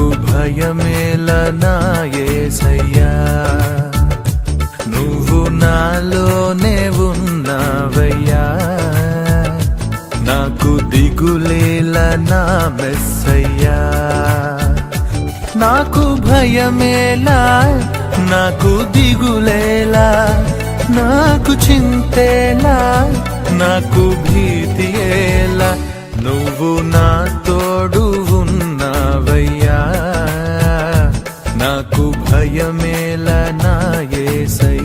నాకు సయ్యా. నువ్వు నాలోనే ఉన్నావయ్యా. నాకు దిగులేలనా మెస్సయ్యా. నాకు భయమేలా నాకు దిగులేలా నాకు చింతేలా నాకు భీతి ఎలా నువ్వు నా తోడువు భయమేల నాయసయ